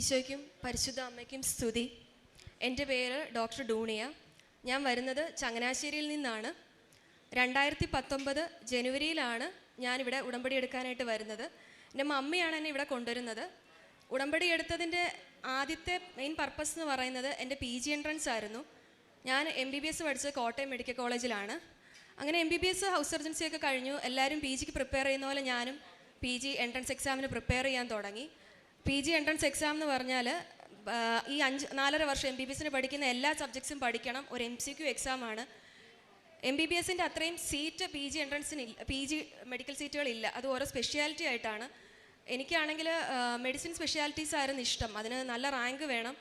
ഈശോയ്ക്കും പരിശുദ്ധ അമ്മയ്ക്കും സ്തുതി. എന്റെ പേര് ഡോക്ടർ ഡൂണിയ. ഞാൻ വരുന്നത് ചങ്ങനാശ്ശേരിയിൽ നിന്നാണ്. രണ്ടായിരത്തി പത്തൊമ്പത് ജനുവരിയിലാണ് ഞാനിവിടെ ഉടമ്പടി എടുക്കാനായിട്ട് വരുന്നത്. എന്റെ മമ്മിയാണ് എന്നെ ഇവിടെ കൊണ്ടുവരുന്നത്. ഉടമ്പടി എടുത്തതിന്റെ ആദ്യത്തെ മെയിൻ പർപ്പസ് എന്ന് പറയുന്നത് എന്റെ പി ജി എൻട്രൻസ് ആയിരുന്നു. ഞാൻ എം ബി ബി എസ് പഠിച്ചത് കോട്ടയം മെഡിക്കൽ കോളേജിലാണ്. അങ്ങനെ M B B S house സർജൻസിയൊക്കെ കഴിഞ്ഞു. എല്ലാവരും പി ജിക്ക് പ്രിപ്പയർ ചെയ്യുന്ന പോലെ ഞാനും പി ജി എൻട്രൻസ് എക്സാമിന് പ്രിപ്പയർ ചെയ്യാൻ തുടങ്ങി. പി ജി എൻട്രൻസ് എക്സാം എന്ന് പറഞ്ഞാൽ ഈ അഞ്ച് നാലര വർഷം എം ബി ബി എസിന് പഠിക്കുന്ന എല്ലാ സബ്ജക്ട്സും പഠിക്കണം. ഒരു എം സി ക്യു എക്സാമാണ് എം ബി ബി എസിന്റെ അത്രയും സീറ്റ് പി ജി എൻട്രൻസിന് പി ജി മെഡിക്കൽ സീറ്റുകളില്ല അത് ഓരോ സ്പെഷ്യാലിറ്റി ആയിട്ടാണ്. എനിക്കാണെങ്കിൽ മെഡിസിൻ സ്പെഷ്യാലിറ്റീസ് ആയിരുന്നു ഇഷ്ടം. അതിന് നല്ല റാങ്ക് വേണം.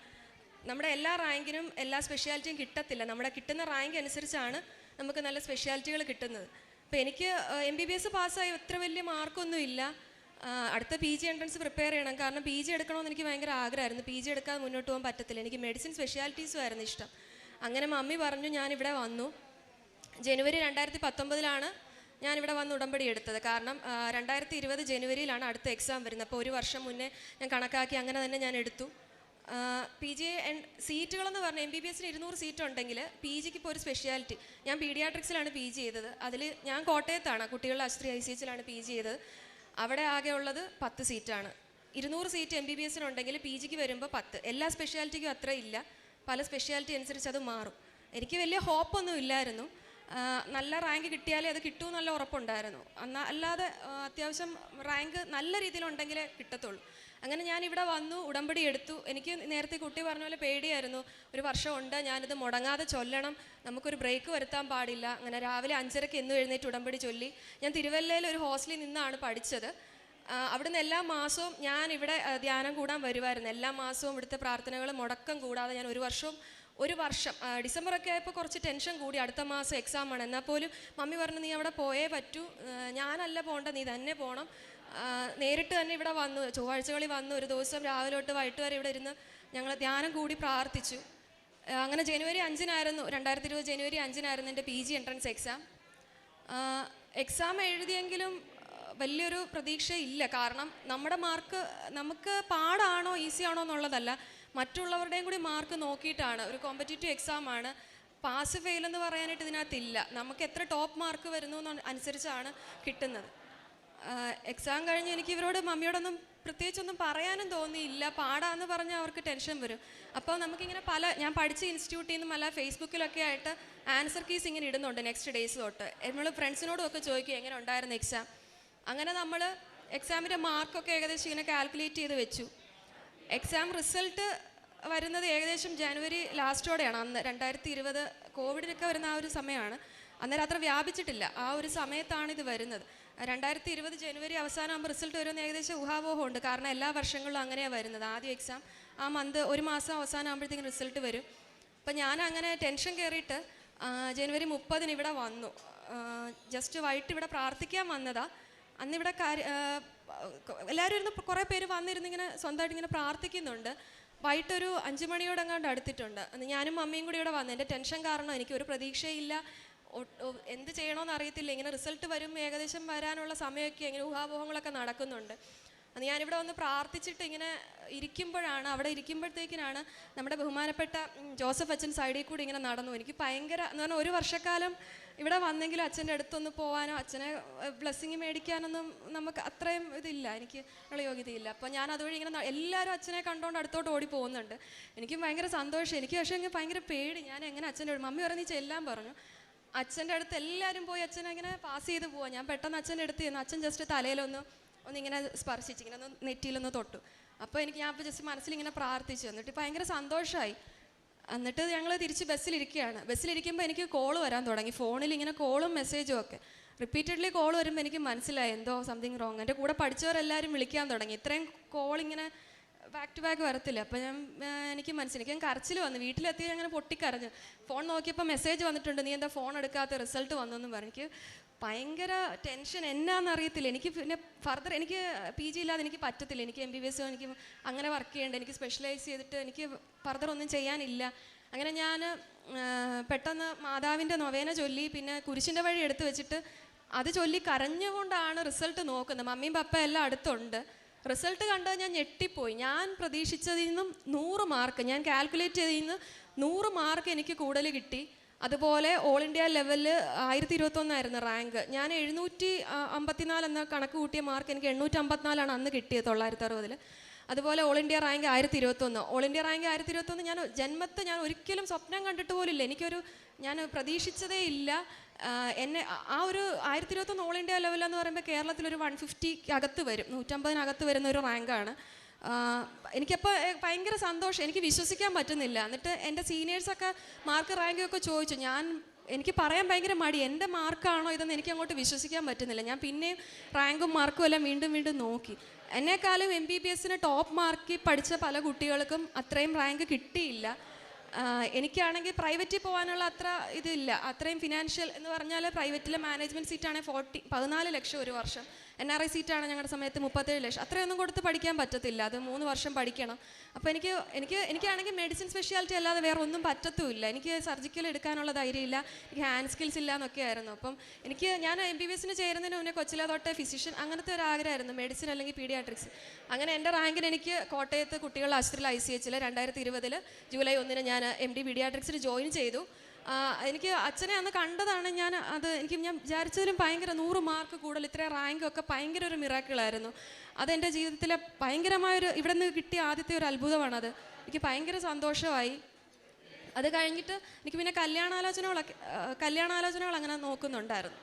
നമ്മുടെ എല്ലാ റാങ്കിനും എല്ലാ സ്പെഷ്യാലിറ്റിയും കിട്ടത്തില്ല. നമ്മുടെ കിട്ടുന്ന റാങ്ക് അനുസരിച്ചാണ് നമുക്ക് നല്ല സ്പെഷ്യാലിറ്റികൾ കിട്ടുന്നത്. അപ്പോൾ എനിക്ക് എം ബി ബി എസ് പാസ്സായി ഇത്ര വലിയ മാർക്കൊന്നും ഇല്ല ആ, അടുത്ത പി ജി എൻട്രൻസ് പ്രിപ്പയർ ചെയ്യണം. കാരണം പി ജി എടുക്കണമെന്ന് എനിക്ക് ഭയങ്കര ആഗ്രഹമായിരുന്നു. പി ജി എടുക്കാതെ മുന്നോട്ട് പോകാൻ പറ്റത്തില്ല. എനിക്ക് മെഡിസിൻ സ്പെഷ്യാലിറ്റീസും ആയിരുന്നു ഇഷ്ടം. അങ്ങനെ മമ്മി പറഞ്ഞു ഞാനിവിടെ വന്നു. ജനുവരി രണ്ടായിരത്തി പത്തൊമ്പതിലാണ് ഞാനിവിടെ വന്ന് ഉടമ്പടി എടുത്തത്. കാരണം രണ്ടായിരത്തി ഇരുപത് ജനുവരിയിലാണ് അടുത്ത എക്സാം വരുന്നത്. അപ്പോൾ ഒരു വർഷം മുന്നേ ഞാൻ കണക്കാക്കി അങ്ങനെ തന്നെ ഞാൻ എടുത്തു. പി ജി സീറ്റുകളെന്ന് പറഞ്ഞാൽ എം ബി ബി എസിന് ഇരുന്നൂറ് സീറ്റ് ഉണ്ടെങ്കിൽ പി ജിക്ക് ഇപ്പോൾ ഒരു സ്പെഷ്യാലിറ്റി ഞാൻ പീഡിയാട്രിക്സിലാണ് പി ജി ചെയ്തത്. അതിൽ ഞാൻ കോട്ടയത്താണ്. കുട്ടികളുടെ ആശുപത്രി ഐ സി എച്ചിലാണ് പി ജി ചെയ്തത്. അവിടെ ആകെ ഉള്ളത് പത്ത് സീറ്റാണ്. ഇരുന്നൂറ് സീറ്റ് എം ബി ബി എസിനുണ്ടെങ്കിൽ പി ജിക്ക് വരുമ്പോൾ പത്ത്. എല്ലാ സ്പെഷ്യാലിറ്റിക്കും അത്ര ഇല്ല. പല സ്പെഷ്യാലിറ്റി അനുസരിച്ച് അത് മാറും. എനിക്ക് വലിയ ഹോപ്പൊന്നും ഇല്ലായിരുന്നു. നല്ല റാങ്ക് കിട്ടിയാലേ അത് കിട്ടൂ ഉറപ്പുണ്ടായിരുന്നു. അല്ലാതെ അത്യാവശ്യം റാങ്ക് നല്ല രീതിയിലുണ്ടെങ്കിലേ കിട്ടത്തുള്ളൂ. അങ്ങനെ ഞാൻ ഇവിടെ വന്നു ഉടമ്പടി എടുത്തു. എനിക്ക് നേരത്തെ കുട്ടി പറഞ്ഞ പോലെ പേടിയായിരുന്നു. ഒരു വർഷമുണ്ട് ഞാനിത് മുടങ്ങാതെ ചൊല്ലണം. നമുക്കൊരു ബ്രേക്ക് വരുത്താൻ പാടില്ല. അങ്ങനെ രാവിലെ അഞ്ചരയ്ക്ക് എന്നും എഴുന്നേറ്റ് ഉടമ്പടി ചൊല്ലി. ഞാൻ തിരുവല്ലയിൽ ഒരു ഹോസ്റ്റലിൽ നിന്നാണ് പഠിച്ചത്. അവിടുന്ന് എല്ലാ മാസവും ഞാൻ ഇവിടെ ധ്യാനം കൂടാൻ വരുമായിരുന്നു എല്ലാ മാസവും ഇവിടുത്തെ പ്രാർത്ഥനകൾ മുടക്കം കൂടാതെ ഞാൻ ഒരു വർഷവും ഒരു വർഷം ഡിസംബറൊക്കെ ആയപ്പോൾ കുറച്ച് ടെൻഷൻ കൂടി. അടുത്ത മാസം എക്സാമാണ് എന്നാൽ പോലും മമ്മി പറഞ്ഞു നീ അവിടെ പോയേ പറ്റൂ. ഞാനല്ല പോകേണ്ട നീ തന്നെ പോകണം. നേരിട്ട് തന്നെ ഇവിടെ വന്നു. ചൊവ്വാഴ്ചകളിൽ വന്നു. ഒരു ദിവസം രാവിലെ തൊട്ട് വൈകിട്ട് വരെ ഇവിടെ ഇരുന്ന് ഞങ്ങൾ ധ്യാനം കൂടി പ്രാർത്ഥിച്ചു. അങ്ങനെ ജനുവരി അഞ്ചിനായിരുന്നു രണ്ടായിരത്തി ഇരുപത് ജനുവരി അഞ്ചിനായിരുന്നു എന്റെ P G entrance exam exam എഴുതിയെങ്കിലും വലിയൊരു പ്രതീക്ഷയില്ല. കാരണം നമ്മുടെ മാർക്ക് നമുക്ക് പാടാണോ ഈസി ആണോ എന്നുള്ളതല്ല. മറ്റുള്ളവരുടെയും കൂടി മാർക്ക് നോക്കിയിട്ടാണ്. ഒരു കോമ്പറ്റേറ്റീവ് എക്സാം ആണ്. പാസ് ഫെയിൽ എന്ന് പറയാനായിട്ട് ഇതിനകത്തില്ല നമുക്ക് എത്ര ടോപ്പ് മാർക്ക് വരുന്നു അനുസരിച്ചാണ് കിട്ടുന്നത്. എക്സാം കഴിഞ്ഞ് എനിക്ക് ഇവരോട് മമ്മിയോടൊന്നും പ്രത്യേകിച്ചൊന്നും പറയാനും തോന്നിയില്ല. പാടാന്ന് പറഞ്ഞാൽ അവർക്ക് ടെൻഷൻ വരും. അപ്പോൾ നമുക്കിങ്ങനെ പല ഞാൻ പഠിച്ച ഇൻസ്റ്റിറ്റ്യൂട്ടിൽ നിന്നും അല്ല ഫേസ്ബുക്കിലൊക്കെ ആയിട്ട് ആൻസർ കീസ് ഇങ്ങനെ ഇടുന്നുണ്ട് നെക്സ്റ്റ് ഡേയ്സ് തൊട്ട്. നമ്മൾ ഫ്രണ്ട്സിനോടും ഒക്കെ ചോദിക്കും എങ്ങനെ ഉണ്ടായിരുന്നു എക്സാം അങ്ങനെ നമ്മൾ എക്സാമിന്റെ മാർക്കൊക്കെ ഏകദേശം ഇങ്ങനെ കാൽക്കുലേറ്റ് ചെയ്ത് വെച്ചു. എക്സാം റിസൾട്ട് വരുന്നത് ഏകദേശം ജനുവരി ലാസ്റ്റോടെയാണ് അന്ന് രണ്ടായിരത്തി ഇരുപത് കോവിഡിനൊക്കെ വരുന്ന ആ ഒരു സമയമാണ് അന്നേരം അത്ര വ്യാപിച്ചിട്ടില്ല. ആ ഒരു സമയത്താണ് ഇത് വരുന്നത്. രണ്ടായിരത്തി ഇരുപത് ജനുവരി അവസാനമാകുമ്പോൾ റിസൾട്ട് വരുമെന്ന് ഏകദേശം ഊഹാവോഹമുണ്ട് കാരണം എല്ലാ വർഷങ്ങളിലും അങ്ങനെയാണ് വരുന്നത്. ആദ്യം എക്സാം ആ മന്ത് ഒരു മാസം അവസാനമാകുമ്പോഴത്തേക്കും റിസൾട്ട് വരും. അപ്പം ഞാൻ അങ്ങനെ ടെൻഷൻ കയറിയിട്ട് ജനുവരി മുപ്പതിന് ഇവിടെ വന്നു. ജസ്റ്റ് വൈകിട്ട് ഇവിടെ പ്രാർത്ഥിക്കാൻ വന്നതാണ് അന്നിവിടെ കാര്യ എല്ലാവരും ഇരുന്ന് കുറേ പേര് വന്നിരുന്ന് ഇങ്ങനെ സ്വന്തമായിട്ട് ഇങ്ങനെ പ്രാർത്ഥിക്കുന്നുണ്ട്. വൈകിട്ടൊരു അഞ്ച് മണിയോടെങ്ങാണ്ട് അടുത്തിട്ടുണ്ട്. ഞാനും മമ്മിയും കൂടി ഇവിടെ വന്നു. എന്റെ ടെൻഷൻ കാരണം എനിക്ക് ഒരു പ്രതീക്ഷയില്ല. എന്ത് ചെയ്യണമെന്ന് അറിയത്തില്ല. ഇങ്ങനെ റിസൾട്ട് വരും ഏകദേശം വരാനുള്ള സമയമൊക്കെ ഇങ്ങനെ ഊഹാപോഹങ്ങളൊക്കെ നടക്കുന്നുണ്ട്. അന്ന് ഞാനിവിടെ വന്ന് പ്രാർത്ഥിച്ചിട്ട് ഇങ്ങനെ ഇരിക്കുമ്പോഴാണ് അവിടെ ഇരിക്കുമ്പോഴത്തേക്കിനാണ് നമ്മുടെ ബഹുമാനപ്പെട്ട ജോസഫ് അച്ഛൻ സൈഡിൽ കൂടി ഇങ്ങനെ നടന്നു. എനിക്ക് ഭയങ്കര എന്ന് പറഞ്ഞാൽ ഒരു വർഷക്കാലം ഇവിടെ വന്നെങ്കിലും അച്ഛന്റെ അടുത്തൊന്ന് പോകാനോ അച്ഛനെ ബ്ലെസ്സിങ് മേടിക്കാനൊന്നും നമുക്ക് അത്രയും ഇതില്ല. എനിക്ക് ഉള്ള യോഗ്യതയില്ല. അപ്പോൾ ഞാൻ അതുവഴി ഇങ്ങനെ എല്ലാവരും അച്ഛനെ കണ്ടുകൊണ്ട് അടുത്തോട്ട് ഓടി പോകുന്നുണ്ട്. എനിക്കും ഭയങ്കര സന്തോഷം. എനിക്ക് പക്ഷേ ഇങ്ങനെ ഭയങ്കര പേടി. ഞാൻ എങ്ങനെ അച്ഛന്റെ മമ്മി പറഞ്ഞ് ചെല്ലാൻ പറഞ്ഞു. അച്ഛന്റെ അടുത്ത് എല്ലാവരും പോയി അച്ഛനെ ഇങ്ങനെ പാസ് ചെയ്ത് പോവാ. ഞാൻ പെട്ടെന്ന് അച്ഛന്റെ അടുത്ത് ചെന്ന്. അച്ഛൻ ജസ്റ്റ് തലയിലൊന്ന് ഒന്നിങ്ങനെ സ്പർശിച്ച് ഇങ്ങനെ ഒന്ന് നെറ്റിയിലൊന്ന് തൊട്ടു. അപ്പോൾ എനിക്ക് ഞാൻ അപ്പോൾ ജസ്റ്റ് മനസ്സിലിങ്ങനെ പ്രാർത്ഥിച്ചു. എന്നിട്ട് ഭയങ്കര സന്തോഷമായി എന്നിട്ട് ഞങ്ങൾ തിരിച്ച് ബസ്സിലിരിക്കുകയാണ്. ബസ്സിലിരിക്കുമ്പോൾ എനിക്ക് കോൾ വരാൻ തുടങ്ങി. ഫോണിൽ ഇങ്ങനെ കോളും മെസ്സേജും ഒക്കെ. റിപ്പീറ്റഡ്ലി കോൾ വരുമ്പോൾ എനിക്ക് മനസ്സിലായി. എന്തോ സംതിങ് റോങ് എന്റെ കൂടെ പഠിച്ചവരെല്ലാവരും വിളിക്കാൻ തുടങ്ങി. ഇത്രയും കോൾ ഇങ്ങനെ ബാക്ക് ടു ബാക്ക് വരത്തില്ല. അപ്പം ഞാൻ എനിക്ക് മനസ്സിലായി. ഞാൻ കരച്ചിൽ വന്നു. വീട്ടിലെത്തി അങ്ങനെ പൊട്ടിക്കരഞ്ഞു. ഫോൺ നോക്കിയപ്പോൾ മെസ്സേജ് വന്നിട്ടുണ്ട്. നീ എന്താ ഫോൺ എടുക്കാത്ത റിസൾട്ട് വന്നെന്ന് പറഞ്ഞു. എനിക്ക് ഭയങ്കര ടെൻഷൻ എന്നാന്ന് അറിയത്തില്ല. എനിക്ക് പിന്നെ ഫർദർ എനിക്ക് പി ജി ഇല്ലാതെ എനിക്ക് പറ്റത്തില്ല. എനിക്ക് എം ബി ബി എസ് എനിക്ക് അങ്ങനെ വർക്ക് ചെയ്യേണ്ട. എനിക്ക് സ്പെഷ്യലൈസ് ചെയ്തിട്ട് എനിക്ക് ഫർദർ ഒന്നും ചെയ്യാനില്ല. അങ്ങനെ ഞാൻ പെട്ടെന്ന് മാതാവിന്റെ നൊവേന ചൊല്ലി പിന്നെ കുരിശിന്റെ വഴി എടുത്തു വെച്ചിട്ട് അത് ചൊല്ലി കരഞ്ഞുകൊണ്ടാണ് റിസൾട്ട് നോക്കുന്നത്. മമ്മിയും പപ്പ എല്ലാം അടുത്തുണ്ട്. റിസൾട്ട് കണ്ടത് ഞാൻ ഞെട്ടിപ്പോയി. ഞാൻ പ്രതീക്ഷിച്ചതിൽ നിന്നും നൂറ് മാർക്ക് ഞാൻ കാൽക്കുലേറ്റ് ചെയ്തതിൽ നിന്ന് നൂറ് മാർക്ക് എനിക്ക് കൂടുതൽ കിട്ടി. അതുപോലെ ഓൾ ഇന്ത്യ ലെവലിൽ ആയിരത്തി ഇരുപത്തൊന്നായിരുന്നു റാങ്ക് ഞാൻ എഴുന്നൂറ്റി അമ്പത്തിനാല് എന്ന കണക്ക് കൂട്ടിയ മാർക്ക് എനിക്ക് എണ്ണൂറ്റി അമ്പത്തിനാലാണ് അന്ന് കിട്ടിയത് തൊള്ളായിരത്തി അറുപതിൽ അതുപോലെ ഓൾ ഇന്ത്യ റാങ്ക് ആയിരത്തി ഇരുപത്തൊന്ന് ഓൾ ഇന്ത്യ റാങ്ക് ആയിരത്തി ഇരുപത്തൊന്ന് ഞാൻ ജന്മത്തെ ഞാൻ ഒരിക്കലും സ്വപ്നം കണ്ടിട്ട് പോലില്ല എനിക്കൊരു ഞാൻ പ്രതീക്ഷിച്ചതേ ഇല്ല. എന്നെ ആ- ഒരു ആയിരത്തി ഇരുപത്തൊന്ന് ഓൾ ഇന്ത്യ ലെവലെന്ന് പറയുമ്പോൾ കേരളത്തിൽ ഒരു വൺ ഫിഫ്റ്റി അകത്ത് വരും. നൂറ്റമ്പതിനകത്ത് വരുന്ന ഒരു റാങ്കാണ് എനിക്കപ്പോൾ ഭയങ്കര സന്തോഷം. എനിക്ക് വിശ്വസിക്കാൻ പറ്റുന്നില്ല. എന്നിട്ട് എന്റെ സീനിയേഴ്സൊക്കെ മാർക്ക് റാങ്കൊക്കെ ചോദിച്ചു. ഞാൻ എനിക്ക് പറയാൻ ഭയങ്കര മടി. എന്റെ മാർക്കാണോ ഇതെന്ന് എനിക്ക് അങ്ങോട്ട് വിശ്വസിക്കാൻ പറ്റുന്നില്ല. ഞാൻ പിന്നെയും റാങ്കും മാർക്കും എല്ലാം വീണ്ടും വീണ്ടും നോക്കി. എന്നെക്കാളും എം ബി ബി എസിന് ടോപ്പ് മാർക്കിൽ പഠിച്ച പല കുട്ടികൾക്കും അത്രയും റാങ്ക് കിട്ടിയില്ല. എനിക്കാണെങ്കിൽ പ്രൈവറ്റിൽ പോകാനുള്ള അത്ര ഇതില്ല. അത്രയും ഫിനാൻഷ്യൽ എന്ന് പറഞ്ഞാൽ പ്രൈവറ്റിലെ മാനേജ്മെന്റ് സീറ്റാണെങ്കിൽ ഫോർട്ടി പതിനാല് ലക്ഷം ഒരു വർഷം. എൻ ആർ ഐ സീറ്റാണ് ഞങ്ങളുടെ സമയത്ത് മുപ്പത്തേഴ് ലക്ഷം. അത്രയൊന്നും കൊടുത്ത് പഠിക്കാൻ പറ്റത്തില്ല. അത് മൂന്ന് വർഷം പഠിക്കണം. അപ്പോൾ എനിക്ക് എനിക്ക് എനിക്കാണെങ്കിൽ മെഡിസിൻ സ്പെഷ്യാലിറ്റി അല്ലാതെ വേറെ ഒന്നും പറ്റത്തുമില്ല. എനിക്ക് സർജിക്കൽ എടുക്കാനുള്ള ധൈര്യമില്ല. എനിക്ക് ഹാൻഡ് സ്കിൽസ് ഇല്ല എന്നൊക്കെ ആയിരുന്നു അപ്പം എനിക്ക് ഞാൻ എം ബി ബി എസിന് ചേരുന്നതിന് മുന്നേ കൊച്ചിലെ തൊട്ടേ ഫിസിഷ്യൻ അങ്ങനത്തെ ഒരു ആഗ്രഹമായിരുന്നു. മെഡിസിൻ അല്ലെങ്കിൽ പീഡിയാട്രിക്സ് അങ്ങനെ എന്റെ റാങ്കിന് എനിക്ക് കോട്ടയത്ത് കുട്ടികളുടെ ആശുപത്രിയിൽ ഐ സി എച്ചിൽ രണ്ടായിരത്തി ഇരുപതിൽ ജൂലൈ ഒന്നിന് ഞാൻ എം ഡി പീഡിയാട്രിക്സിന് ജോയിൻ ചെയ്തു. എനിക്ക് അച്ഛനെ അന്ന് കണ്ടതാണ് ഞാൻ അത് എനിക്ക് ഞാൻ വിചാരിച്ചതിലും ഭയങ്കര നൂറ് മാർക്ക് കൂടുതൽ ഇത്ര ഒക്കെ ഭയങ്കര ഒരു മിറാക്കിളായിരുന്നു അതെന്റെ ജീവിതത്തിലെ ഭയങ്കരമായൊരു ഇവിടെ നിന്ന് കിട്ടിയ ആദ്യത്തെ ഒരു അത്ഭുതമാണത്. എനിക്ക് ഭയങ്കര സന്തോഷമായി. അത് കഴിഞ്ഞിട്ട് എനിക്ക് പിന്നെ കല്യാണാലോചനകളൊക്കെ കല്യാണാലോചനകൾ അങ്ങനെ നോക്കുന്നുണ്ടായിരുന്നു.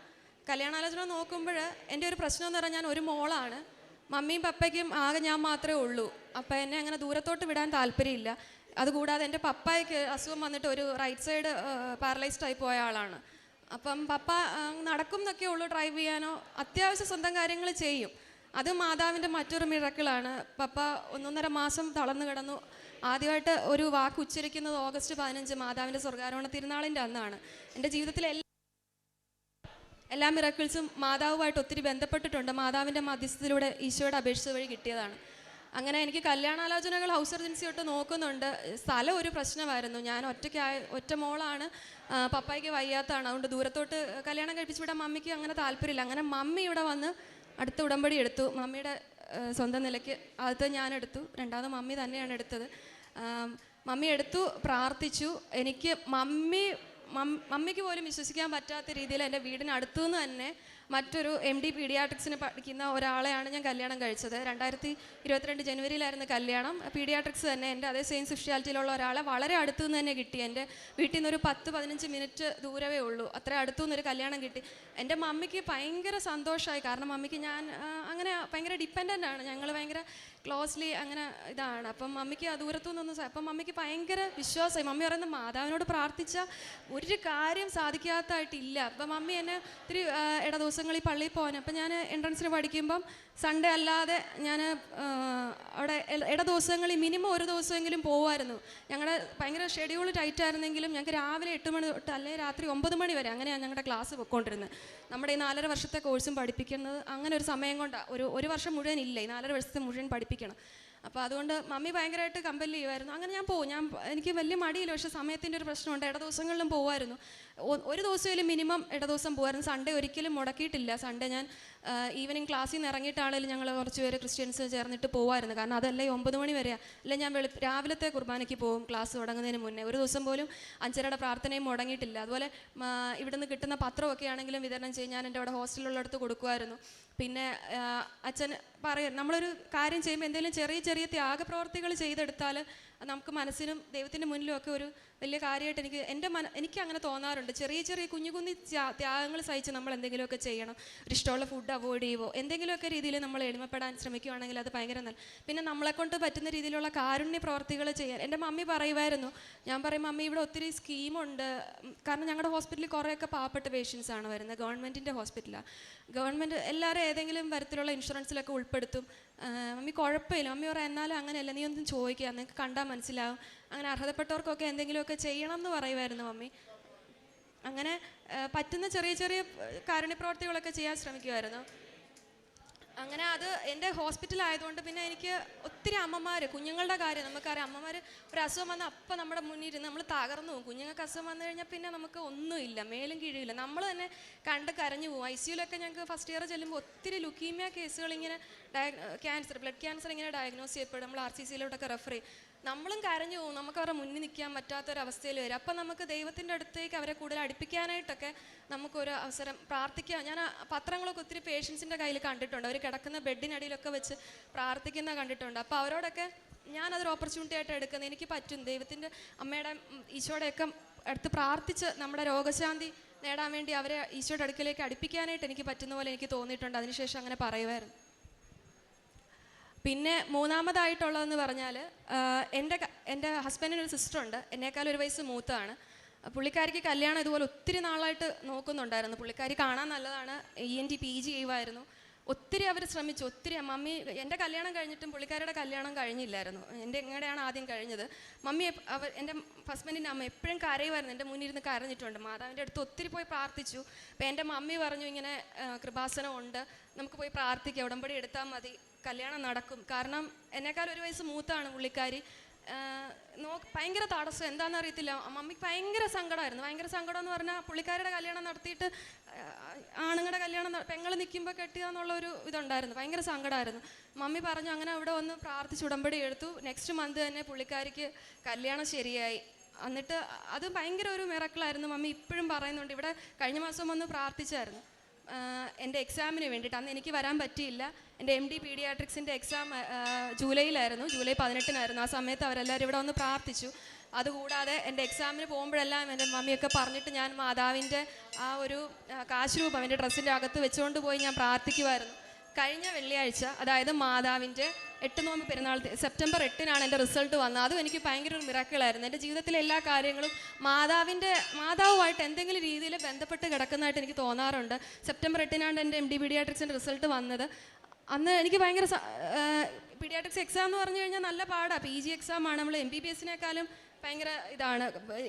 കല്യാണാലോചന നോക്കുമ്പോൾ എന്റെ ഒരു പ്രശ്നം എന്ന് പറഞ്ഞാൽ ഞാൻ ഒരു മോളാണ്. മമ്മിയും പപ്പയ്ക്കും ആകെ ഞാൻ മാത്രമേ ഉള്ളൂ. അപ്പം എന്നെ അങ്ങനെ ദൂരത്തോട്ട് വിടാൻ താല്പര്യമില്ല. അതുകൂടാതെ എന്റെ പപ്പായ്ക്ക് അസുഖം വന്നിട്ട് ഒരു റൈറ്റ് സൈഡ് പാരലൈസ്ഡ് ആയി പോയ ആളാണ്. അപ്പം പപ്പ നടക്കും എന്നൊക്കെ ഉള്ളൂ ഡ്രൈവ് ചെയ്യാനോ അത്യാവശ്യം സ്വന്തം കാര്യങ്ങൾ ചെയ്യും. അത് മാതാവിന്റെ മറ്റൊരു മിറക്കിളാണ് പപ്പ ഒന്നൊന്നര മാസം തളർന്നു കിടന്നു. ആദ്യമായിട്ട് ഒരു വാക്ക് ഉച്ചരിക്കുന്നത് ഓഗസ്റ്റ് പതിനഞ്ച് മാതാവിന്റെ സ്വർഗാരോഹണ തിരുനാളിന്റെ അന്നാണ്. എന്റെ ജീവിതത്തിലെ എല്ലാ എല്ലാ മിറക്കിൾസും മാതാവുമായിട്ട് ഒത്തിരി ബന്ധപ്പെട്ടിട്ടുണ്ട്. മാതാവിന്റെ മധ്യസ്ഥത്തിലൂടെ ഈശോയുടെ അപേക്ഷിച്ച വഴി കിട്ടിയതാണ്. അങ്ങനെ എനിക്ക് കല്യാണാലോചനകൾ ഹൗസ് സർജൻസി തൊട്ട് നോക്കുന്നുണ്ട്. സ്ഥലം ഒരു പ്രശ്നമായിരുന്നു. ഞാൻ ഒറ്റയ്ക്കായ ഒറ്റ മോളാണ്. പപ്പായ്ക്ക് വയ്യാത്തതാണ്. അതുകൊണ്ട് ദൂരത്തോട്ട് കല്യാണം കഴിപ്പിച്ച് വിടാൻ മമ്മിക്ക് അങ്ങനെ താല്പര്യമില്ല. അങ്ങനെ മമ്മി ഇവിടെ വന്ന് അടുത്ത ഉടമ്പടി എടുത്തു. മമ്മിയുടെ സ്വന്തം നിലയ്ക്ക് ആദ്യത്തെ ഞാൻ എടുത്തു. രണ്ടാമത് മമ്മി തന്നെയാണ് എടുത്തത്. മമ്മി എടുത്തു പ്രാർത്ഥിച്ചു. എനിക്ക് മമ്മി മമ്മിക്ക് പോലും വിശ്വസിക്കാൻ പറ്റാത്ത രീതിയിൽ എന്റെ വീടിനടുത്തു നിന്ന് തന്നെ മറ്റൊരു എം ഡി പീഡിയാട്രിക്സിന് പഠിക്കുന്ന ഒരാളെയാണ് ഞാൻ കല്യാണം കഴിച്ചത്. രണ്ടായിരത്തി ഇരുപത്തിരണ്ട് ജനുവരിയിലായിരുന്നു കല്യാണം. പീഡിയാട്രിക്സ് തന്നെ എന്റെ അതേ സെയിം സ്പെഷ്യാലിറ്റിയിലുള്ള ഒരാളെ വളരെ അടുത്തു നിന്ന് തന്നെ കിട്ടി. എന്റെ വീട്ടിൽ നിന്ന് ഒരു പത്ത് പതിനഞ്ച് മിനിറ്റ് ദൂരമേ ഉള്ളൂ. അത്ര അടുത്തു നിന്നൊരു കല്യാണം കിട്ടി. എന്റെ മമ്മിക്ക് ഭയങ്കര സന്തോഷമായി. കാരണം മമ്മിക്ക് ഞാൻ അങ്ങനെ ഭയങ്കര ഡിപ്പെൻഡന്റ് ആണ്. ഞങ്ങൾ ഭയങ്കര ക്ലോസ്ലി അങ്ങനെ ഇതാണ്. അപ്പം മമ്മിക്ക് ദൂരത്തു നിന്നൊന്നും അപ്പം മമ്മിക്ക് ഭയങ്കര വിശ്വാസമായി. മമ്മി പറയുന്നത് മാതാവിനോട് പ്രാർത്ഥിച്ച ഒരു കാര്യം സാധിക്കാത്തതായിട്ടില്ല അപ്പം മമ്മി എന്നെ ഒത്തിരി ഇട ദിവസങ്ങളിൽ പള്ളിയിൽ പോകാൻ അപ്പം ഞാൻ എൻട്രൻസിന് പഠിക്കുമ്പം സൺഡേ അല്ലാതെ ഞാൻ അവിടെ ഇട ദിവസങ്ങളിൽ മിനിമം ഒരു ദിവസമെങ്കിലും പോകുമായിരുന്നു ഞങ്ങളുടെ ഭയങ്കര ഷെഡ്യൂൾ ടൈറ്റ് ആയിരുന്നെങ്കിലും ഞങ്ങൾക്ക് രാവിലെ എട്ട് മണി തൊട്ട് അല്ലെങ്കിൽ രാത്രി ഒമ്പത് മണി വരെ അങ്ങനെയാണ് ഞങ്ങളുടെ ക്ലാസ് പൊയ്ക്കൊണ്ടിരുന്നത് നമ്മുടെ ഈ നാലര വർഷത്തെ കോഴ്സും പഠിപ്പിക്കുന്നത് അങ്ങനെ ഒരു സമയം കൊണ്ടാണ് ഒരു ഒരു വർഷം മുഴുവൻ ഇല്ല. ഈ നാലര വർഷത്തെ മുഴുവൻ പഠിപ്പിക്കണം. അപ്പോൾ അതുകൊണ്ട് മമ്മി ഭയങ്കരമായിട്ട് കമ്പൽ ചെയ്യുമായിരുന്നു അങ്ങനെ ഞാൻ പോകും ഞാൻ എനിക്ക് വലിയ മടിയില്ല. പക്ഷേ സമയത്തിന്റെ ഒരു പ്രശ്നമുണ്ട്. ഇട ദിവസങ്ങളിലും പോകുമായിരുന്നു ഒരു ദിവസമെങ്കിലും മിനിമം ഇട ദിവസം പോകുമായിരുന്നു സൺഡേ ഒരിക്കലും മുടക്കിയിട്ടില്ല. സൺഡേ ഞാൻ ഈവനിങ് ക്ലാസ്സിൽ നിന്ന് ഇറങ്ങിയിട്ടാണെങ്കിലും ഞങ്ങൾ കുറച്ച് പേര് ക്രിസ്ത്യൻസ് ചേർന്നിട്ട് പോകുമായിരുന്നു കാരണം അതല്ലേ ഒമ്പത് മണി വരെയാണ് അല്ലെ ഞാൻ വെളു രാവിലത്തെ കുർബാനയ്ക്ക് പോകും ക്ലാസ് തുടങ്ങുന്നതിന് മുന്നേ. ഒരു ദിവസം പോലും അഞ്ചരയുടെ പ്രാർത്ഥനയും മുടങ്ങിയിട്ടില്ല. അതുപോലെ ഇവിടുന്ന് കിട്ടുന്ന പത്രമൊക്കെ ആണെങ്കിലും വിതരണം ചെയ്യും ഞാൻ എന്റെ അവിടെ ഹോസ്റ്റലിലുള്ളടത്ത് കൊടുക്കുമായിരുന്നു പിന്നെ അച്ഛൻ പറയും നമ്മളൊരു കാര്യം ചെയ്യുമ്പോൾ എന്തെങ്കിലും ചെറിയ ചെറിയ ത്യാഗപ്രവർത്തികൾ ചെയ്തെടുത്താൽ നമുക്ക് മനസ്സിനും ദൈവത്തിന്റെ മുന്നിലും ഒക്കെ ഒരു വലിയ കാര്യമായിട്ട് എനിക്ക് എന്റെ മന എനിക്ക് അങ്ങനെ തോന്നാറുണ്ട്. ചെറിയ ചെറിയ കുഞ്ഞു കുഞ്ഞു ത്യാ- ത്യാഗങ്ങൾ സഹിച്ച് നമ്മൾ എന്തെങ്കിലുമൊക്കെ ചെയ്യണം. ഒരു ഇഷ്ടമുള്ള ഫുഡ് അവോയ്ഡ് ചെയ്യുമോ എന്തെങ്കിലുമൊക്കെ രീതിയിൽ നമ്മൾ എളിമപ്പെടാൻ ശ്രമിക്കുകയാണെങ്കിൽ അത് ഭയങ്കര നല്ല പിന്നെ നമ്മളെക്കൊണ്ട് പറ്റുന്ന രീതിയിലുള്ള കാരുണ്യ പ്രവർത്തികൾ ചെയ്യാൻ. എന്റെ മമ്മി പറയുമായിരുന്നു ഞാൻ പറയും മമ്മി ഇവിടെ ഒത്തിരി സ്കീമുണ്ട്. കാരണം ഞങ്ങളുടെ ഹോസ്പിറ്റലിൽ കുറേയൊക്കെ പാവപ്പെട്ട പേഷ്യൻസ് ആണ് വരുന്നത് ഗവൺമെന്റിന്റെ ഹോസ്പിറ്റലാണ് ഗവൺമെന്റ് എല്ലാവരും ഏതെങ്കിലും തരത്തിലുള്ള ഇൻഷുറൻസിലൊക്കെ ഉൾപ്പെടുത്തും. മമ്മി കുഴപ്പമില്ല. മമ്മി പറയാം എന്നാലും അങ്ങനെയല്ല നീ ഒന്നും ചോദിക്കുക നിങ്ങൾക്ക് കണ്ടാൽ മനസ്സിലാവും. അങ്ങനെ അർഹതപ്പെട്ടവർക്കൊക്കെ എന്തെങ്കിലുമൊക്കെ ചെയ്യണം എന്ന് പറയുമായിരുന്നു മമ്മി. അങ്ങനെ പറ്റുന്ന ചെറിയ ചെറിയ കാരുണ്യപ്രവർത്തികളൊക്കെ ചെയ്യാൻ ശ്രമിക്കുമായിരുന്നു. അങ്ങനെ അത് എന്റെ ഹോസ്പിറ്റൽ ആയതുകൊണ്ട് പിന്നെ എനിക്ക് ഒത്തിരി അമ്മമാർ കുഞ്ഞുങ്ങളുടെ കാര്യം നമുക്കറിയാം. അമ്മമാർ ഒരു അസുഖം വന്നാൽ അപ്പം നമ്മുടെ മുന്നിൽ ഇരുന്ന് നമ്മൾ തകർന്നു പോകും. കുഞ്ഞുങ്ങൾക്ക് അസുഖം വന്നു കഴിഞ്ഞാൽ പിന്നെ നമുക്ക് ഒന്നുമില്ല മേലും കീഴില്ല. നമ്മൾ തന്നെ കണ്ട് കരഞ്ഞു പോകും. ഐ സിയുലൊക്കെ ഞങ്ങൾക്ക് ഫസ്റ്റ് ഇയർ ചെല്ലുമ്പോൾ ഒത്തിരി ലുക്കീമിയ കേസുകൾ ഇങ്ങനെ ഡയ ക്യാൻസർ ബ്ലഡ് ക്യാൻസർ ഇങ്ങനെ ഡയഗ്നോസ് ചെയ്യപ്പെടും. നമ്മൾ ആർ സി സിയിലോട്ടൊക്കെ റെഫർ ചെയ്യും. നമ്മളും കരഞ്ഞു പോകും. നമുക്ക് അവരുടെ മുന്നിൽ നിൽക്കാൻ പറ്റാത്തൊരവസ്ഥയിൽ വരും. അപ്പം നമുക്ക് ദൈവത്തിന്റെ അടുത്തേക്ക് അവരെ കൂടുതൽ അടുപ്പിക്കാനായിട്ടൊക്കെ നമുക്കൊരു അവസരം പ്രാർത്ഥിക്കാം. ഞാൻ പത്രങ്ങളൊക്കെ ഒത്തിരി പേഷ്യൻസിന്റെ കയ്യിൽ കണ്ടിട്ടുണ്ട്. അവർ കിടക്കുന്ന ബെഡിനടിയിലൊക്കെ വെച്ച് പ്രാർത്ഥിക്കുന്ന കണ്ടിട്ടുണ്ട്. അപ്പോൾ അവരോടൊക്കെ ഞാനതൊരു ഓപ്പർച്യൂണിറ്റി ആയിട്ട് എടുക്കുന്നത് എനിക്ക് പറ്റും. ദൈവത്തിന്റെ അമ്മയുടെ ഈശോടെയൊക്കെ അടുത്ത് പ്രാർത്ഥിച്ച് നമ്മുടെ രോഗശാന്തി നേടാൻ വേണ്ടി അവരെ ഈശോയുടെ അടുക്കലേക്ക് അടുപ്പിക്കാനായിട്ട് എനിക്ക് പറ്റുന്ന പോലെ എനിക്ക് തോന്നിയിട്ടുണ്ട്. അതിനുശേഷം അങ്ങനെ പറയുമായിരുന്നു പിന്നെ മൂന്നാമതായിട്ടുള്ളതെന്ന് പറഞ്ഞാൽ എന്റെ എന്റെ ഹസ്ബൻഡിന് ഒരു സിസ്റ്റർ ഉണ്ട് എന്നേക്കാൾ ഒരു വയസ്സ് മൂത്താണ് പുള്ളിക്കാരിക്ക് കല്യാണം ഇതുപോലെ ഒത്തിരി നാളായിട്ട് നോക്കുന്നുണ്ടായിരുന്നു. പുള്ളിക്കാരി കാണാൻ നല്ലതാണ്. E N T P G ചെയ്യുമായിരുന്നു ഒത്തിരി അവർ ശ്രമിച്ചു. ഒത്തിരി മമ്മി എന്റെ കല്യാണം കഴിഞ്ഞിട്ടും പുള്ളിക്കാരുടെ കല്യാണം കഴിഞ്ഞില്ലായിരുന്നു. എന്റെ എങ്ങടെയാണ് ആദ്യം കഴിഞ്ഞത്? മമ്മി അവർ എന്റെ ഹസ്ബൻഡിന്റെ അമ്മ എപ്പോഴും കരയുമായിരുന്നു. എന്റെ മുന്നിൽ ഇരുന്ന് കരഞ്ഞിട്ടുണ്ട്. മാതാവിന്റെ അടുത്ത് ഒത്തിരി പോയി പ്രാർത്ഥിച്ചു. അപ്പോൾ എന്റെ മമ്മി പറഞ്ഞു ഇങ്ങനെ കൃപാസനമുണ്ട് നമുക്ക് പോയി പ്രാർത്ഥിക്കാം. ഉടമ്പടി എടുത്താൽ മതി. കല്യാണം നടക്കും. കാരണം എന്നെക്കാൾ ഒരു വയസ്സ് മൂത്താണ് പുള്ളിക്കാരി. നോ ഭയങ്കര തടസ്സം. എന്താണെന്ന് അറിയത്തില്ല. മമ്മിക്ക് ഭയങ്കര സങ്കടമായിരുന്നു. ഭയങ്കര സങ്കടം എന്ന് പറഞ്ഞാൽ പുള്ളിക്കാരുടെ കല്യാണം നടത്തിയിട്ട് ആണുങ്ങളുടെ കല്യാണം പെങ്ങൾ നിൽക്കുമ്പോൾ കെട്ടുക എന്നുള്ള ഒരു ഇതുണ്ടായിരുന്നു. ഭയങ്കര സങ്കടമായിരുന്നു. മമ്മി പറഞ്ഞു അങ്ങനെ അവിടെ വന്ന് പ്രാർത്ഥിച്ച് ഉടമ്പടി എടുത്തു. നെക്സ്റ്റ് മന്ത് തന്നെ പുള്ളിക്കാരിക്ക് കല്യാണം ശരിയായി. എന്നിട്ട് അത് ഭയങ്കര ഒരു മിറക്കിളായിരുന്നു മമ്മി ഇപ്പോഴും പറയുന്നുണ്ട്. ഇവിടെ കഴിഞ്ഞ മാസം വന്ന് പ്രാർത്ഥിച്ചായിരുന്നു. എന്റെ എക്സാമിന് വേണ്ടിയിട്ട്. അന്ന് എനിക്ക് വരാൻ പറ്റിയില്ല. എന്റെ എം ഡി പീഡിയാട്രിക്സിന്റെ എക്സാം ജൂലൈയിലായിരുന്നു. ജൂലൈ പതിനെട്ടിനായിരുന്നു. ആ സമയത്ത് അവരെല്ലാവരും ഇവിടെ വന്ന് പ്രാർത്ഥിച്ചു. അതുകൂടാതെ എന്റെ എക്സാമിന് പോകുമ്പോഴെല്ലാം എന്റെ മമ്മിയൊക്കെ പറഞ്ഞിട്ട് ഞാൻ മാതാവിന്റെ ആ ഒരു കാശുരൂപം കാശ് രൂപം എന്റെ ഡ്രസ്സിന്റെ അകത്ത് വെച്ചുകൊണ്ട് പോയി ഞാൻ പ്രാർത്ഥിക്കുമായിരുന്നു കഴിഞ്ഞ വെള്ളിയാഴ്ച അതായത് മാതാവിന്റെ എട്ട് നോമ്പ് പെരുന്നാൾ സെപ്റ്റംബർ എട്ടിനാണ് എന്റെ റിസൾട്ട് വന്നത്. അതും എനിക്ക് ഭയങ്കര ഒരു മിറാക്കിളായിരുന്നു എന്റെ ജീവിതത്തിലെ എല്ലാ കാര്യങ്ങളും മാതാവിന്റെ മാതാവുമായിട്ട് എന്തെങ്കിലും രീതിയിൽ ബന്ധപ്പെട്ട് കിടക്കുന്നതായിട്ട് എനിക്ക് തോന്നാറുണ്ട്. സെപ്റ്റംബർ എട്ടിനാണ് എന്റെ എം ഡി പീഡിയാട്രിക്സിന്റെ റിസൾട്ട് വന്നത്. അന്ന് എനിക്ക് ഭയങ്കര പീഡിയാട്രിക്സ് എക്സാം എന്ന് പറഞ്ഞു കഴിഞ്ഞാൽ നല്ല പാടാണ് പി ജി എക്സാം ആണ്. നമ്മൾ എം ബി ബി എസിനേക്കാളും ഭയങ്കര ഇതാണ്.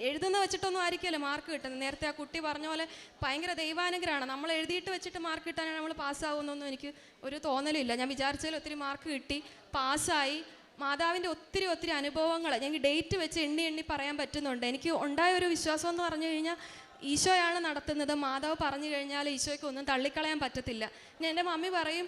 എഴുതുന്ന വെച്ചിട്ടൊന്നും ആയിരിക്കുമല്ലോ മാർക്ക് കിട്ടുന്നത്. നേരത്തെ ആ കുട്ടി പറഞ്ഞ പോലെ ഭയങ്കര ദൈവാനുഗ്രഹമാണ്. നമ്മൾ എഴുതിയിട്ട് വെച്ചിട്ട് മാർക്ക് കിട്ടാനാണ് നമ്മൾ പാസ്സാവുന്നൊന്നും എനിക്ക് ഒരു തോന്നലില്ല. ഞാൻ വിചാരിച്ചതിൽ ഒത്തിരി മാർക്ക് കിട്ടി. പാസ്സായി മാതാവിന്റെ ഒത്തിരി ഒത്തിരി അനുഭവങ്ങൾ ഞങ്ങൾക്ക് ഡേറ്റ് വെച്ച് എണ്ണി എണ്ണി പറയാൻ പറ്റുന്നുണ്ട്. എനിക്ക് ഉണ്ടായ ഒരു വിശ്വാസം എന്ന് പറഞ്ഞു കഴിഞ്ഞാൽ ഈശോയാണ് നടത്തുന്നത്. മാതാവ് പറഞ്ഞു കഴിഞ്ഞാൽ ഈശോയ്ക്ക് ഒന്നും തള്ളിക്കളയാൻ പറ്റത്തില്ല. ഞാൻ എന്റെ മമ്മി പറയും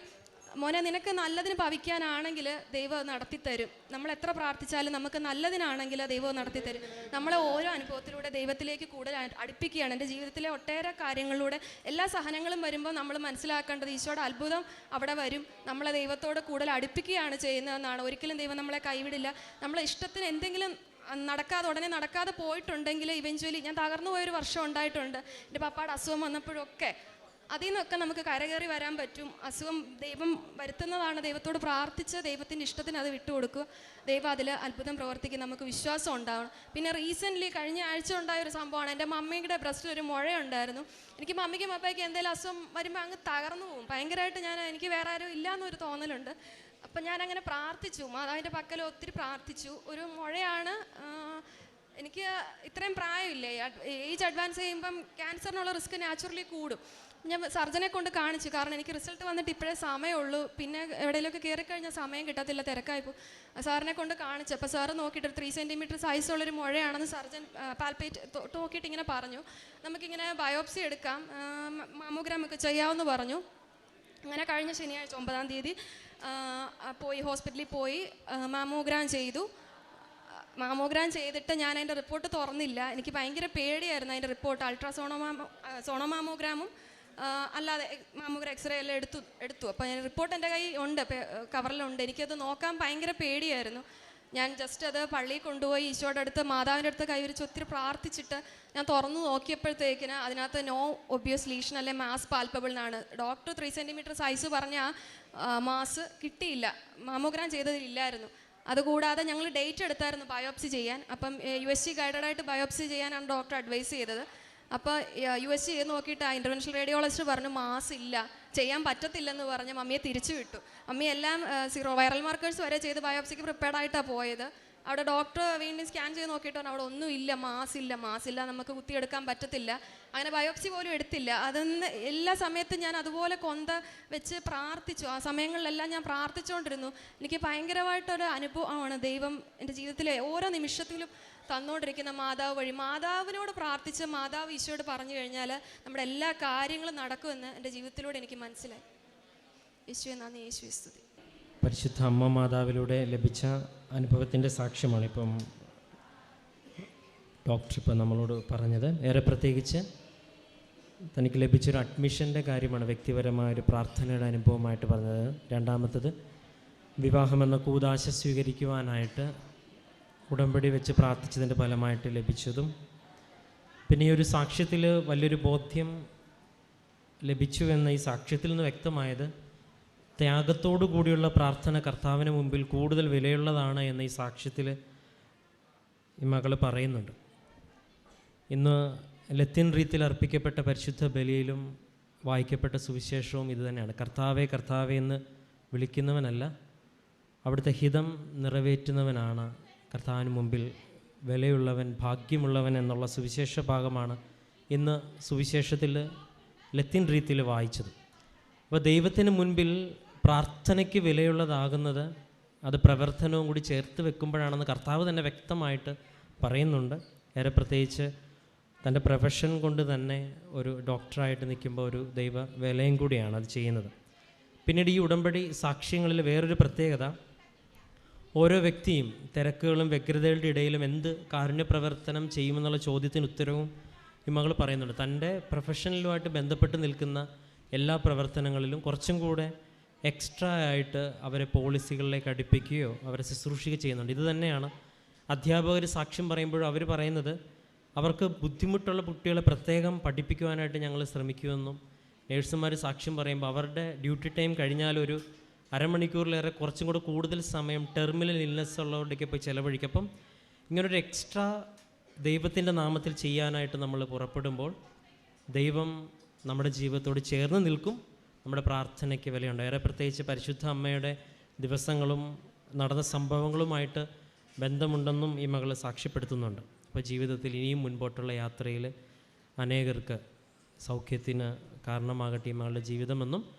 മോനെ നിനക്ക് നല്ലതിന് ഭവിക്കാനാണെങ്കിൽ ദൈവം നടത്തിത്തരും. നമ്മൾ എത്ര പ്രാർത്ഥിച്ചാലും നമുക്ക് നല്ലതിനാണെങ്കിൽ ദൈവം നടത്തിത്തരും. നമ്മളെ ഓരോ അനുഭവത്തിലൂടെ ദൈവത്തിലേക്ക് കൂടുതൽ അടുപ്പിക്കുകയാണ്. എന്റെ ജീവിതത്തിലെ ഒട്ടേറെ കാര്യങ്ങളിലൂടെ എല്ലാ സഹനങ്ങളും വരുമ്പോൾ നമ്മൾ മനസ്സിലാക്കേണ്ടത് ഈശോയുടെ അത്ഭുതം അവിടെ വരും. നമ്മളെ ദൈവത്തോട് കൂടുതൽ അടുപ്പിക്കുകയാണ് ചെയ്യുന്നതെന്നാണ്. ഒരിക്കലും ദൈവം നമ്മളെ കൈവിടില്ല. നമ്മളെ ഇഷ്ടത്തിന് എന്തെങ്കിലും നടക്കാതെ ഉടനെ നടക്കാതെ പോയിട്ടുണ്ടെങ്കിൽ ഇവഞ്ച്വലി ഞാൻ തകർന്നു പോയൊരു വർഷം ഉണ്ടായിട്ടുണ്ട്. എന്റെ പപ്പായുടെ അസുഖം വന്നപ്പോഴൊക്കെ അതിൽ നിന്നൊക്കെ നമുക്ക് കരകയറി വരാൻ പറ്റും. അസുഖം ദൈവം വരുത്തുന്നതാണ് ദൈവത്തോട് പ്രാർത്ഥിച്ച് ദൈവത്തിന്റെ ഇഷ്ടത്തിന് അത് വിട്ടുകൊടുക്കുക ദൈവം അതിൽ അത്ഭുതം പ്രവർത്തിക്കും. നമുക്ക് വിശ്വാസം ഉണ്ടാവണം. പിന്നെ റീസെന്റ്ലി കഴിഞ്ഞ ആഴ്ച ഉണ്ടായ ഒരു സംഭവമാണ്. എന്റെ മമ്മിയുടെ ബ്രസ്റ്റിൽ ഒരു മുഴയുണ്ടായിരുന്നു. എനിക്ക് മമ്മിക്കും അപ്പയ്ക്കും എന്തെങ്കിലും അസുഖം വരുമ്പോൾ അങ്ങ് തകർന്നു പോകും. ഭയങ്കരമായിട്ട് ഞാൻ എനിക്ക് വേറെ ആരും ഇല്ലയെന്നൊരു തോന്നലുണ്ട്. അപ്പം ഞാനങ്ങനെ പ്രാർത്ഥിച്ചു. മാതാവിന്റെ പക്കൽ ഒത്തിരി പ്രാർത്ഥിച്ചു. ഒരു മുഴയാണ് എനിക്ക് ഇത്രയും പ്രായമില്ലേ? ഏജ് അഡ്വാൻസ് ചെയ്യുമ്പം ക്യാൻസറിനുള്ള റിസ്ക് നാച്ചുറലി കൂടും. ഞാൻ സർജനെ കൊണ്ട് കാണിച്ചു. കാരണം എനിക്ക് റിസൾട്ട് വന്നിട്ട് ഇപ്പോഴേ സമയമുള്ളൂ പിന്നെ എവിടെയെങ്കിലുമൊക്കെ കയറി കഴിഞ്ഞാൽ സമയം കിട്ടത്തില്ല തിരക്കായിപ്പോൾ സാറിനെ കൊണ്ട് കാണിച്ചു. അപ്പോൾ സാറ് നോക്കിയിട്ട് ത്രീ സെന്റിമീറ്റർ സൈസുള്ളൊരു മുഴയാണെന്ന് സർജൻ പാൽപ്പേറ്റ് നോക്കിയിട്ട് ഇങ്ങനെ പറഞ്ഞു. നമുക്കിങ്ങനെ ബയോപ്സി എടുക്കാം. മാമോഗ്രാം ഒക്കെ ചെയ്യാമെന്ന് പറഞ്ഞു. അങ്ങനെ കഴിഞ്ഞ ശനിയാഴ്ച ഒമ്പതാം തീയതി പോയി ഹോസ്പിറ്റലിൽ പോയി മാമോഗ്രാം ചെയ്തു. മാമോഗ്രാം ചെയ്തിട്ട് ഞാൻ അതിന്റെ റിപ്പോർട്ട് തുറന്നില്ല. എനിക്ക് ഭയങ്കര പേടിയായിരുന്നു അതിന്റെ റിപ്പോർട്ട് അൾട്രാസോണോമാമോ സോണോമാമോഗ്രാമും ആ, അല്ലാതെ മാമോഗ്രാം എക്സ്റേ എല്ലാം എടുത്തു എടുത്തു. അപ്പോൾ ഞാൻ റിപ്പോർട്ട് എന്റെ കൈ ഉണ്ട് കവറിലുണ്ട് എനിക്കത് നോക്കാൻ ഭയങ്കര പേടിയായിരുന്നു. ഞാൻ ജസ്റ്റ് അത് പള്ളിയിൽ കൊണ്ടുപോയി ഈശോയുടെ അടുത്ത് മാതാവിന്റെ അടുത്ത് കൈവരിച്ച് ഒത്തിരി പ്രാർത്ഥിച്ചിട്ട് ഞാൻ തുറന്നു നോക്കിയപ്പോഴത്തേക്കിന് അതിനകത്ത് നോ ഒബ്വിയസ് ലീഷൻ അല്ലെ മാസ് പാൽപ്പബിൾ എന്നാണ് ഡോക്ടർ ത്രീ സെന്റിമീറ്റർ സൈസ് പറഞ്ഞ ആ മാസ് കിട്ടിയില്ല. മാമോഗ്രാം ചെയ്തതിലില്ലായിരുന്നു അതുകൂടാതെ ഞങ്ങൾ ഡേറ്റ് എടുത്തായിരുന്നു ബയോപ്സി ചെയ്യാൻ. അപ്പം യു എസ് സി ഗൈഡഡായിട്ട് ബയോപ്സി ചെയ്യാനാണ് ഡോക്ടർ അഡ്വൈസ് ചെയ്തത്. അപ്പോൾ യു എസ് ചെയ്ത് നോക്കിയിട്ട് ആ ഇന്റർവെൻഷണൽ റേഡിയോളജിസ്റ്റ് പറഞ്ഞു മാസ് ഇല്ല ചെയ്യാൻ പറ്റത്തില്ലെന്ന് പറഞ്ഞ് മമ്മിയെ തിരിച്ചു വിട്ടു. മമ്മി എല്ലാം സീറോ വൈറൽ മാർക്കേഴ്സ് വരെ ചെയ്ത് ബയോപ്സിക്ക് പ്രിപ്പയർഡ് ആയിട്ടാണ് പോയത്. അവിടെ ഡോക്ടർ വീണ്ടും സ്കാൻ ചെയ്ത് നോക്കിയിട്ട് പറഞ്ഞു, അവിടെ ഒന്നും ഇല്ല മാസ് ഇല്ല മാസ് ഇല്ല നമുക്ക് കുത്തിയെടുക്കാൻ പറ്റത്തില്ല. അങ്ങനെ ബയോപ്സി പോലും എടുത്തില്ല. അതൊന്ന് എല്ലാ സമയത്തും ഞാൻ അതുപോലെ കൊന്ത വെച്ച് പ്രാർത്ഥിച്ചു. ആ സമയങ്ങളിലെല്ലാം ഞാൻ പ്രാർത്ഥിച്ചുകൊണ്ടിരുന്നു എനിക്ക് ഭയങ്കരമായിട്ടൊരു അനുഭവമാണ് ദൈവം എന്റെ ജീവിതത്തിലെ ഓരോ നിമിഷത്തിലും തന്നുകൊണ്ടിരിക്കുന്ന മാതാവ് വഴി മാതാവിനോട് പ്രാർത്ഥിച്ച് മാതാവ് ഈശോയോട് പറഞ്ഞു കഴിഞ്ഞാൽ നമ്മുടെ എല്ലാ കാര്യങ്ങളും നടക്കുമെന്ന് എന്റെ ജീവിതത്തിലൂടെ എനിക്ക് മനസ്സിലായി. യേശുവെ നന്ദി യേശുവെ സ്തുതി. പരിശുദ്ധ അമ്മ മാതാവിലൂടെ ലഭിച്ച അനുഭവത്തിന്റെ സാക്ഷ്യമാണ് ഇപ്പം ഡോക്ടർ ഇപ്പം നമ്മളോട് പറഞ്ഞത്. ഏറെ പ്രത്യേകിച്ച് തനിക്ക് ലഭിച്ചൊരു അഡ്മിഷന്റെ കാര്യമാണ് വ്യക്തിപരമായ ഒരു പ്രാർത്ഥനയുടെ അനുഭവമായിട്ട് പറഞ്ഞത്. രണ്ടാമത്തത് വിവാഹമെന്ന കൂതാശ സ്വീകരിക്കുവാനായിട്ട് ഉടമ്പടി വെച്ച് പ്രാർത്ഥിച്ചതിന്റെ ഫലമായിട്ട് ലഭിച്ചതും. പിന്നെ ഈ ഒരു സാക്ഷ്യത്തിൽ വലിയൊരു ബോധ്യം ലഭിച്ചു എന്ന ഈ സാക്ഷ്യത്തിൽ നിന്ന് വ്യക്തമായത് ത്യാഗത്തോടു കൂടിയുള്ള പ്രാർത്ഥന കർത്താവിന് മുമ്പിൽ കൂടുതൽ വിലയുള്ളതാണ് എന്ന ഈ സാക്ഷ്യത്തിൽ ഈ മകൾ പറയുന്നുണ്ട്. ഇന്ന് ലത്തിൻ രീതിയിൽ അർപ്പിക്കപ്പെട്ട പരിശുദ്ധ ബലിയിലും വായിക്കപ്പെട്ട സുവിശേഷവും ഇതുതന്നെയാണ് കർത്താവെ കർത്താവെ എന്ന് വിളിക്കുന്നവനല്ല അവിടുത്തെ ഹിതം നിറവേറ്റുന്നവനാണ് കർത്താവിന് മുമ്പിൽ വിലയുള്ളവൻ ഭാഗ്യമുള്ളവൻ എന്നുള്ള സുവിശേഷ ഭാഗമാണ് ഇന്ന് സുവിശേഷത്തിൽ ലത്തിൻ രീതിയിൽ വായിച്ചത്. അപ്പോൾ ദൈവത്തിന് മുൻപിൽ പ്രാർത്ഥനയ്ക്ക് വിലയുള്ളതാകുന്നത് അത് പ്രവർത്തനവും കൂടി ചേർത്ത് വെക്കുമ്പോഴാണെന്ന് കർത്താവ് തന്നെ വ്യക്തമായിട്ട് പറയുന്നുണ്ട്. ഏറെ പ്രത്യേകിച്ച് തന്റെ പ്രൊഫഷൻ കൊണ്ട് തന്നെ ഒരു ഡോക്ടറായിട്ട് നിൽക്കുമ്പോൾ ഒരു ദൈവ വിലയും കൂടിയാണ് അത് ചെയ്യുന്നത്. പിന്നീട് ഈ ഉടമ്പടി സാക്ഷ്യങ്ങളിൽ വേറൊരു പ്രത്യേകത. ഓരോ വ്യക്തിയും തിരക്കുകളും വ്യഗ്രതകളുടെ ഇടയിലും എന്ത് കാരുണ്യപ്രവർത്തനം ചെയ്യുമെന്നുള്ള ചോദ്യത്തിന് ഉത്തരവും ഈ മകൾ പറയുന്നുണ്ട്. തന്റെ പ്രൊഫഷണലുമായിട്ട് ബന്ധപ്പെട്ട് നിൽക്കുന്ന എല്ലാ പ്രവർത്തനങ്ങളിലും കുറച്ചും കൂടെ എക്സ്ട്രാ ആയിട്ട് അവരെ പോളിസികളിലേക്ക് അടുപ്പിക്കുകയോ അവരെ ശുശ്രൂഷിക്കുകയോ ചെയ്യുന്നുണ്ട്. ഇത് തന്നെയാണ് അധ്യാപകർ സാക്ഷ്യം പറയുമ്പോഴും അവർ പറയുന്നത് അവർക്ക് ബുദ്ധിമുട്ടുള്ള കുട്ടികളെ പ്രത്യേകം പഠിപ്പിക്കുവാനായിട്ട് ഞങ്ങൾ ശ്രമിക്കുമെന്നും നേഴ്സുമാർ സാക്ഷ്യം പറയുമ്പോൾ അവരുടെ ഡ്യൂട്ടി ടൈം കഴിഞ്ഞാൽ ഒരു അരമണിക്കൂറിലേറെ കുറച്ചും കൂടെ കൂടുതൽ സമയം ടെർമിനൽ ഇൽനെസ് ഉള്ളവരുടെയൊക്കെ പോയി ചിലവഴിക്കും. അപ്പം ഇങ്ങനൊരു എക്സ്ട്രാ ദൈവത്തിന്റെ നാമത്തിൽ ചെയ്യാനായിട്ട് നമ്മൾ പുറപ്പെടുമ്പോൾ ദൈവം നമ്മുടെ ജീവിതത്തോട് ചേർന്ന് നിൽക്കും. നമ്മുടെ പ്രാർത്ഥനയ്ക്ക് വിലയുണ്ട്. ഏറെ പ്രത്യേകിച്ച് പരിശുദ്ധ അമ്മയുടെ ദിവസങ്ങളും നടന്ന സംഭവങ്ങളുമായിട്ട് ബന്ധമുണ്ടെന്നും ഈ മകൾ സാക്ഷ്യപ്പെടുത്തുന്നുണ്ട്. അപ്പോൾ ജീവിതത്തിൽ ഇനിയും മുൻപോട്ടുള്ള യാത്രയിൽ അനേകർക്ക് സൗഖ്യത്തിന് കാരണമാകട്ടെ ഈ മകളുടെ ജീവിതമെന്നും